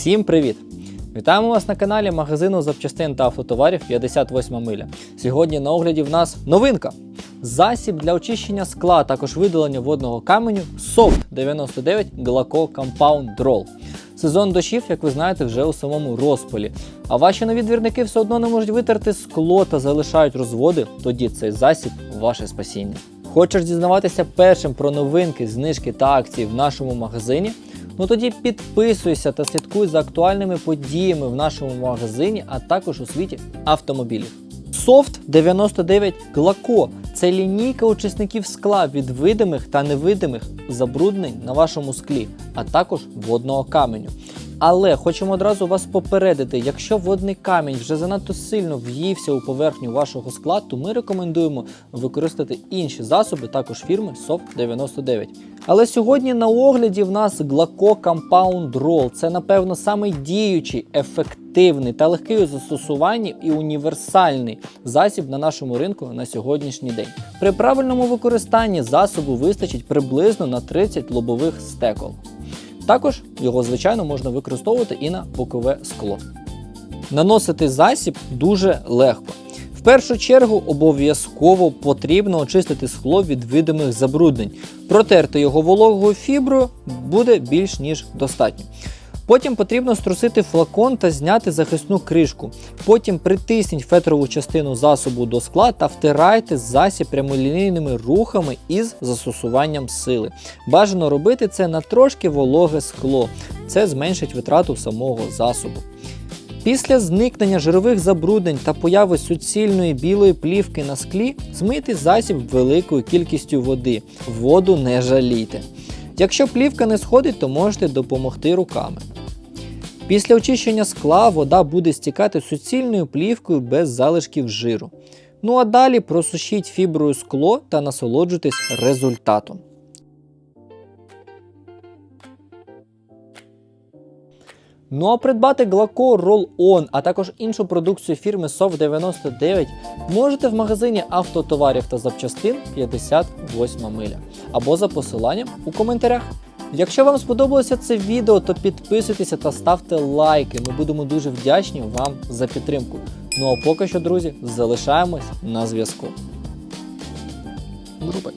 Всім привіт! Вітаємо вас на каналі магазину запчастин та автотоварів 58 миля. Сьогодні на огляді в нас новинка. Засіб для очищення скла, також видалення водного каменю Soft 99 Glaco Compound Roll. Сезон дощів, як ви знаєте, вже у самому розпалі. А ваші нові двірники все одно не можуть витерти скло та залишають розводи, тоді цей засіб ваше спасіння. Хочеш дізнаватися першим про новинки, знижки та акції в нашому магазині? Ну тоді підписуйся та слідкуй за актуальними подіями в нашому магазині, а також у світі автомобілів. Soft 99 Glaco – це лінійка очисників скла від видимих та невидимих забруднень на вашому склі, а також водного каменю. Але хочемо одразу вас попередити, якщо водний камінь вже занадто сильно в'ївся у поверхню вашого скла, то ми рекомендуємо використати інші засоби, також фірми Soft 99. Але сьогодні на огляді в нас Glaco Compound Roll. Це, напевно, самий діючий, ефективний та легкий у застосуванні і універсальний засіб на нашому ринку на сьогоднішній день. При правильному використанні засобу вистачить приблизно на 30 лобових стекол. Також його, звичайно, можна використовувати і на бокове скло. Наносити засіб дуже легко. В першу чергу обов'язково потрібно очистити скло від видимих забруднень. Протерти його вологою фіброю буде більш ніж достатньо. Потім потрібно струсити флакон та зняти захисну кришку. Потім притисніть фетрову частину засобу до скла та втирайте засіб прямолінійними рухами із застосуванням сили. Бажано робити це на трошки вологе скло. Це зменшить витрату самого засобу. Після зникнення жирових забруднень та появи суцільної білої плівки на склі змийте засіб великою кількістю води. Воду не жалійте. Якщо плівка не сходить, то можете допомогти руками. Після очищення скла вода буде стікати суцільною плівкою без залишків жиру. Ну а далі просушіть фіброю скло та насолоджуйтесь результатом. Ну а придбати Glaco Roll-On, а також іншу продукцію фірми Soft 99 можете в магазині автотоварів та запчастин 58 миля або за посиланням у коментарях. Якщо вам сподобалося це відео, то підписуйтеся та ставте лайки. Ми будемо дуже вдячні вам за підтримку. Ну а поки що, друзі, залишаємось на зв'язку. Групи.